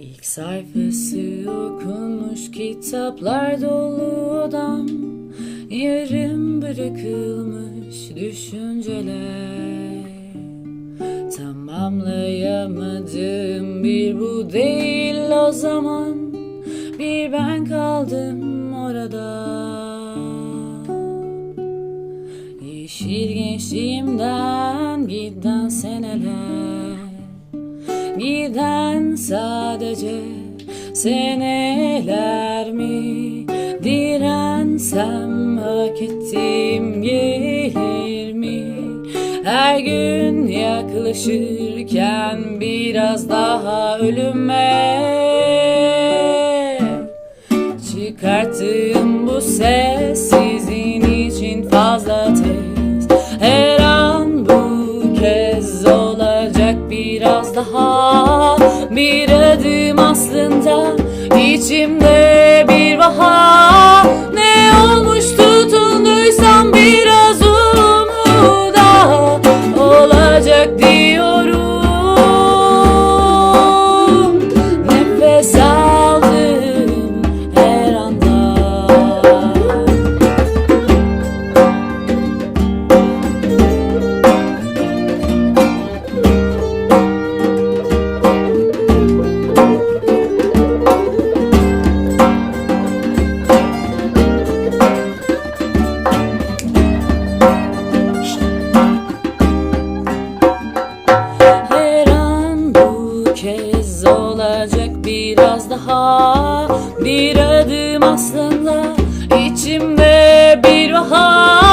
İlk sayfası okunmuş kitaplar dolu odam. Yarım bırakılmış düşünceler. Tamamlayamadığım bir bu değil o zaman. Bir ben kaldım orada. Yeşil gençliğimden giden seneler Giden sadece seneler mi? Dirensem hak ettiğim gelir mi? Her gün yaklaşırken biraz daha ölüme Çıkarttığım bu ses biraz daha Bir adım aslında. İçimde bir bahar daha Bir adım aslında içimde bir bahar